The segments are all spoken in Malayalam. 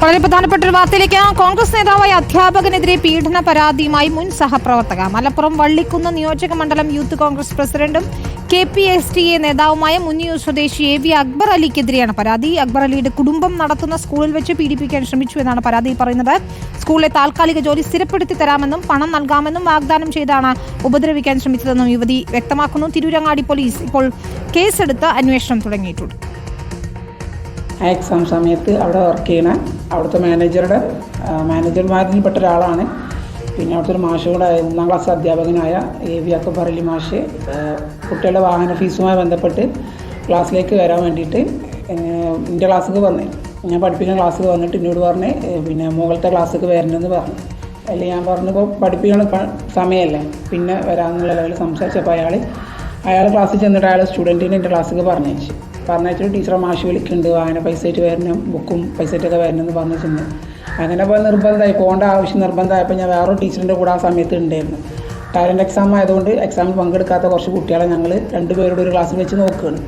വളരെ പ്രധാനപ്പെട്ട ഒരു വാർത്തയിലേക്ക് കോൺഗ്രസ് നേതാവായ അധ്യാപകനെതിരെ പീഡന പരാതിയുമായി മുൻ സഹപ്രവർത്തക. മലപ്പുറം വള്ളിക്കുന്ന് നിയോജക മണ്ഡലം യൂത്ത് കോൺഗ്രസ് പ്രസിഡന്റും K P S T A നേതാവുമായ മുന്നിയൂർ സ്വദേശി എ വി അക്ബർ അലിക്കെതിരെയാണ് പരാതി. അക്ബർ അലിയുടെ കുടുംബം നടത്തുന്ന സ്കൂളിൽ വെച്ച് പീഡിപ്പിക്കാൻ ശ്രമിച്ചു എന്നാണ് പരാതിയിൽ പറയുന്നത്. സ്കൂളിലെ താൽക്കാലിക ജോലി സ്ഥിരപ്പെടുത്തി തരാമെന്നും പണം നൽകാമെന്നും വാഗ്ദാനം ചെയ്താണ് ഉപദ്രവിക്കാൻ ശ്രമിച്ചതെന്നും യുവതി വ്യക്തമാക്കുന്നു. തിരൂരങ്ങാടി പോലീസ് ഇപ്പോൾ കേസെടുത്ത് അന്വേഷണം തുടങ്ങിയിട്ടുണ്ട്. എക്സാം സമയത്ത് അവിടെ വർക്ക് ചെയ്യണ അവിടുത്തെ മാനേജറുടെ മാനേജർമാരിൽപ്പെട്ട മാനേജർമാരിൽ പെട്ട ഒരാളാണ്. പിന്നെ അവിടുത്തെ ഒരു മാഷ് കൂടെ ഒന്നാം ക്ലാസ് അധ്യാപകനായ എ വി അക്കബർ അലി മാഷ് കുട്ടികളുടെ വാഹന ഫീസുമായി ബന്ധപ്പെട്ട് ക്ലാസ്സിലേക്ക് വരാൻ വേണ്ടിയിട്ട് എന്റെ ക്ലാസ്സിലേക്ക് വന്നേ. ഞാൻ പഠിപ്പിക്കുന്ന ക്ലാസ്സിൽ വന്നിട്ട് എന്നോട് പറഞ്ഞ് പിന്നെ മുകളിലത്തെ ക്ലാസ്സിലേക്ക് വരണമെന്ന് പറഞ്ഞു. അതിൽ ഞാൻ പറഞ്ഞപ്പോൾ പഠിപ്പിക്കണ സമയമല്ലേ? പിന്നെ വരാമെന്നുള്ള ലെവലിൽ സംസാരിച്ചപ്പോൾ അയാൾ അയാൾ ക്ലാസ്സിൽ ചെന്നിട്ട് അയാൾ സ്റ്റുഡന്റിനെ എന്റെ ക്ലാസ്സിലേക്ക് പറഞ്ഞയച്ചു. പറഞ്ഞിട്ട് ടീച്ചറെ മാഷ് വിളിക്കുന്നുണ്ട് അങ്ങനെ പൈസ ആയിട്ട് വരണം ബുക്കും പൈസ ആയിട്ടൊക്കെ വരണം എന്ന് പറഞ്ഞു ചെന്ന് അങ്ങനെ പോയി നിർബന്ധമായി പോകേണ്ട ആവശ്യം നിർബന്ധമായപ്പോൾ ഞാൻ വേറൊരു ടീച്ചറിന്റെ കൂടെ ആ സമയത്ത് ഉണ്ടായിരുന്നു ടാലന്റ് എക്സാം ആയതുകൊണ്ട് എക്സാമിൽ പങ്കെടുക്കാത്ത കുറച്ച് കുട്ടികളെ ഞങ്ങൾ രണ്ടുപേരുടെ ഒരു ക്ലാസ്സിൽ വെച്ച് നോക്കുകയാണ്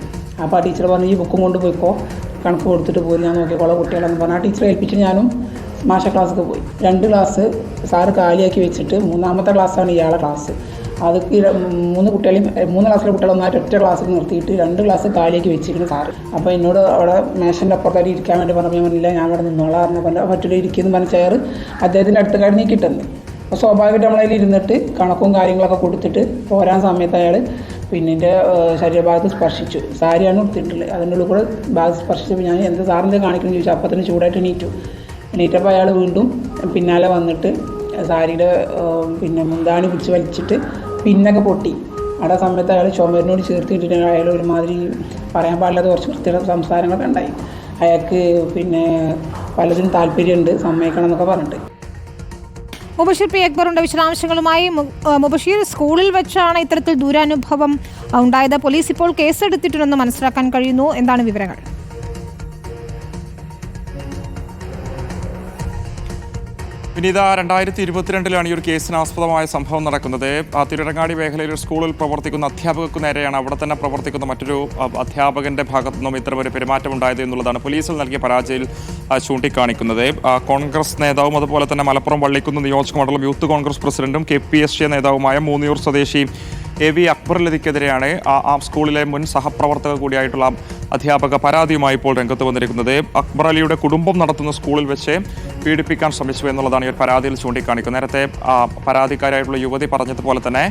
അപ്പോൾ ആ ടീച്ചർ പറഞ്ഞു ഈ ബുക്കും കൊണ്ട് പോയിക്കോ കണക്ക് കൊടുത്തിട്ട് പോയി ഞാൻ നോക്കിക്കോളാം കുട്ടികളെന്ന് പറഞ്ഞാൽ ആ ടീച്ചറെ ഏൽപ്പിച്ചിട്ട് ഞാനും മാഷ ക്ലാസ്സിൽ പോയി. രണ്ട് ക്ലാസ് സാറ് കാലിയാക്കി വെച്ചിട്ട് മൂന്നാമത്തെ ക്ലാസ്സാണ് ഇയാളെ ക്ലാസ് അത് മൂന്ന് കുട്ടികളെയും മൂന്ന് ക്ലാസ്സിലെ കുട്ടികളൊന്നായിട്ട് ഒറ്റ ക്ലാസ്സിൽ നിർത്തിയിട്ട് രണ്ട് ക്ലാസ് കാലിലേക്ക് വെച്ചിരിക്കുന്നു സാറ്. അപ്പോൾ എന്നോട് അവിടെ മേശന്റെ അപ്പുറത്തായിട്ട് ഇരിക്കാൻ വേണ്ടി പറഞ്ഞു പറഞ്ഞില്ല ഞാൻ അവിടെ നിന്നോളാം പറഞ്ഞ പോലെ മറ്റൊരു ഇരിക്കുന്നു പറഞ്ഞ ചെയർ അദ്ദേഹത്തിന്റെ അടുത്ത് കഴിഞ്ഞ് നീക്കിയിട്ടുണ്ട്. അപ്പോൾ സ്വാഭാവികമായിട്ട് നമ്മളതിൽ ഇരുന്നിട്ട് കണക്കും കാര്യങ്ങളൊക്കെ കൊടുത്തിട്ട് പോരാൻ സമയത്ത് അയാൾ പിന്നെ എന്റെ ശരീരഭാഗത്ത് സ്പർശിച്ചു. സാരിയാണ് കൊടുത്തിട്ടുള്ളത് അതിന്റെ ഉള്ളിൽ കൂടെ ഭാഗത്ത് സ്പർശിച്ചപ്പോൾ ഞാൻ എന്ത് സാറിന്റെ കാണിക്കുന്നു ചോദിച്ചു. അപ്പോൾ തന്നെ ചൂടായിട്ട് എണീറ്റു. എണീറ്റപ്പോൾ അയാൾ വീണ്ടും പിന്നാലെ വന്നിട്ട് സാരിയുടെ പിന്നെ മുന്താണി പിടിച്ച് വലിച്ചിട്ട് പിന്നൊക്കെ പൊട്ടി. അവിടെ സമയത്ത് അയാൾ ചുമരിനോട് ചേർത്തിട്ടിട്ട് അയാൾ ഒരുമാതിരി പറയാൻ പാടില്ലാത്ത കുറച്ച് വൃത്തിയുള്ള സംസാരങ്ങളൊക്കെ ഉണ്ടായി. അയാൾക്ക് പിന്നെ പലതിനും താല്പര്യമുണ്ട് സമ്മതിക്കണം എന്നൊക്കെ പറഞ്ഞിട്ട്. മുബഷീർ പി അക്ബറുണ്ട് വിശദാംശങ്ങളുമായി മുബഷീർ സ്കൂളിൽ വെച്ചാണ് ഇത്തരത്തിൽ ദുരനുഭവം ഉണ്ടായത്. പോലീസ് ഇപ്പോൾ കേസെടുത്തിട്ടുണ്ടെന്ന് മനസ്സിലാക്കാൻ കഴിയുന്നു. എന്താണ് വിവരങ്ങൾ? വിനീത രണ്ടായിരത്തി ഇരുപത്തിരണ്ടിലാണ് ഈ ഒരു കേസിന് ആസ്പദമായ സംഭവം നടക്കുന്നത്. തിരുവരങ്ങാടി മേഖലയിൽ സ്കൂളിൽ പ്രവർത്തിക്കുന്ന അധ്യാപകർക്ക് നേരെയാണ് അവിടെ തന്നെ പ്രവർത്തിക്കുന്ന മറ്റൊരു അധ്യാപകന്റെ ഭാഗത്തു നിന്നും ഇത്തരമൊരു പെരുമാറ്റം ഉണ്ടായത് എന്നുള്ളതാണ് പോലീസിൽ നൽകിയ പരാജയിൽ ചൂണ്ടിക്കാണിക്കുന്നത്. കോൺഗ്രസ് നേതാവും അതുപോലെ തന്നെ മലപ്പുറം വള്ളിക്കുന്ന് നിയോജക മണ്ഡലം യൂത്ത് കോൺഗ്രസ് പ്രസിഡന്റും കെ പി എസ് സി നേതാവുമായ മൂന്നിയൂർ സ്വദേശി എ വി അക്ബർ ലതിക്കെതിരെയാണ് ആ സ്കൂളിലെ മുൻ സഹപ്രവർത്തക കൂടിയായിട്ടുള്ള അധ്യാപക പരാതിയുമായി ഇപ്പോൾ രംഗത്ത് വന്നിരിക്കുന്നത്. അക്ബർ അലിയുടെ കുടുംബം നടത്തുന്ന സ്കൂളിൽ വെച്ച് പീഡിപ്പിക്കാൻ ശ്രമിച്ചു എന്നുള്ളതാണ് ഈ പരാതിയിൽ ചൂണ്ടിക്കാണിക്കുന്നത്. നേരത്തെ പരാതിക്കാരായിട്ടുള്ള യുവതി പറഞ്ഞതുപോലെ തന്നെ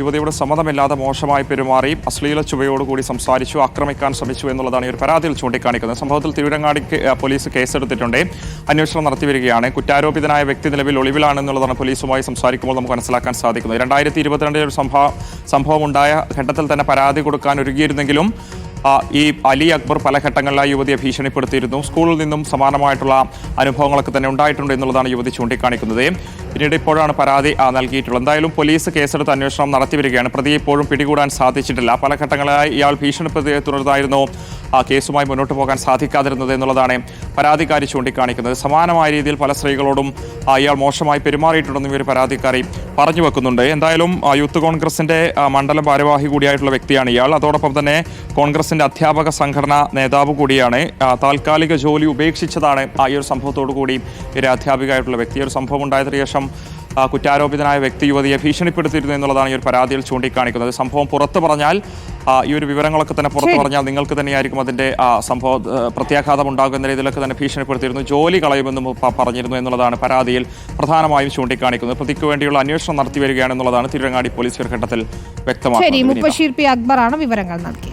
യുവതിയുടെ സമ്മതമില്ലാതെ മോശമായി പെരുമാറി അശ്ലീല ചുവയോടുകൂടി സംസാരിച്ചു ആക്രമിക്കാൻ ശ്രമിച്ചു എന്നുള്ളതാണ് ഈ ഒരു പരാതിയിൽ ചൂണ്ടിക്കാണിക്കുന്നത്. സംഭവത്തിൽ ആ, പോലീസ് കേസെടുത്തിട്ടുണ്ട്. അന്വേഷണം നടത്തിവരികയാണ് കുറ്റാരോപിതനായ വ്യക്തി നിലവിൽ ഒളിവിലാണെന്നുള്ളതാണ് പോലീസുമായി സംസാരിക്കുമ്പോൾ നമുക്ക് മനസ്സിലാക്കാൻ സാധിക്കുന്നത്. രണ്ടായിരത്തി ഇരുപത്തിരണ്ടിൽ ഒരു സംഭവ സംഭവം ഉണ്ടായ ഘട്ടത്തിൽ തന്നെ പരാതി കൊടുക്കാൻ ഒരുങ്ങിയിരുന്നെങ്കിലും ഈ അലി അക്ബർ പല ഘട്ടങ്ങളിലായി യുവതിയെ ഭീഷണിപ്പെടുത്തിയിരുന്നു. സ്കൂളിൽ നിന്നും സമാനമായിട്ടുള്ള അനുഭവങ്ങളൊക്കെ തന്നെ ഉണ്ടായിട്ടുണ്ട് എന്നുള്ളതാണ് യുവതി ചൂണ്ടിക്കാണിക്കുന്നത്. പിന്നീട് ഇപ്പോഴാണ് പരാതി നൽകിയിട്ടുള്ളത്. എന്തായാലും പോലീസ് കേസെടുത്ത് അന്വേഷണം നടത്തിവരികയാണ്. പ്രതിയെ ഇപ്പോഴും പിടികൂടാൻ സാധിച്ചിട്ടില്ല. പല ഘട്ടങ്ങളായി ഇയാൾ ഭീഷണിപ്പെടുത്തിയെ തുടർന്നായിരുന്നു ആ കേസുമായി മുന്നോട്ട് പോകാൻ സാധിക്കാതിരുന്നത് എന്നുള്ളതാണ് പരാതിക്കാരി ചൂണ്ടിക്കാണിക്കുന്നത്. സമാനമായ രീതിയിൽ പല സ്ത്രീകളോടും ഇയാൾ മോശമായി പെരുമാറിയിട്ടുണ്ടെന്നും ഇവർ പരാതിക്കാരി പറഞ്ഞു വെക്കുന്നുണ്ട്. എന്തായാലും യൂത്ത് കോൺഗ്രസിന്റെ മണ്ഡലം ഭാരവാഹി കൂടിയായിട്ടുള്ള വ്യക്തിയാണ് ഇയാൾ. അതോടൊപ്പം തന്നെ കോൺഗ്രസിന്റെ അധ്യാപക സംഘടനാ നേതാവ് കൂടിയാണ്. താൽക്കാലിക ജോലി ഉപേക്ഷിച്ചതാണ് ഈ ഒരു സംഭവത്തോടു കൂടി ഇവരെ അധ്യാപികയായിട്ടുള്ള വ്യക്തി. ഒരു സംഭവം ഉണ്ടായതിനു ശേഷം കുറ്റാരോപിതനായ വ്യക്തി യുവതിയെ ഭീഷണിപ്പെടുത്തിയിരുന്നു എന്നുള്ളതാണ് ഈ ഒരു പരാതിയിൽ ചൂണ്ടിക്കാണിക്കുന്നത്. സംഭവം പുറത്തു പറഞ്ഞാൽ ഈ ഒരു വിവരങ്ങളൊക്കെ തന്നെ പുറത്തു പറഞ്ഞാൽ നിങ്ങൾക്ക് തന്നെയായിരിക്കും അതിന്റെ സംഭവ പ്രത്യാഘാതം ഉണ്ടാകുന്ന രീതിയിലൊക്കെ തന്നെ ഭീഷണിപ്പെടുത്തിയിരുന്നു. ജോലി കളയുമെന്നും പറഞ്ഞിരുന്നു എന്നുള്ളതാണ് പരാതിയിൽ പ്രധാനമായും ചൂണ്ടിക്കാണിക്കുന്നത്. പ്രതിക്ക് വേണ്ടിയുള്ള അന്വേഷണം നടത്തി വരികയാണെന്നുള്ളതാണ് തിരുവങ്ങാടി പോലീസ് ഒരു ഘട്ടത്തിൽ വ്യക്തമാക്കുന്നത് അക്ബറാണ് വിവരങ്ങൾ നൽകിയത്.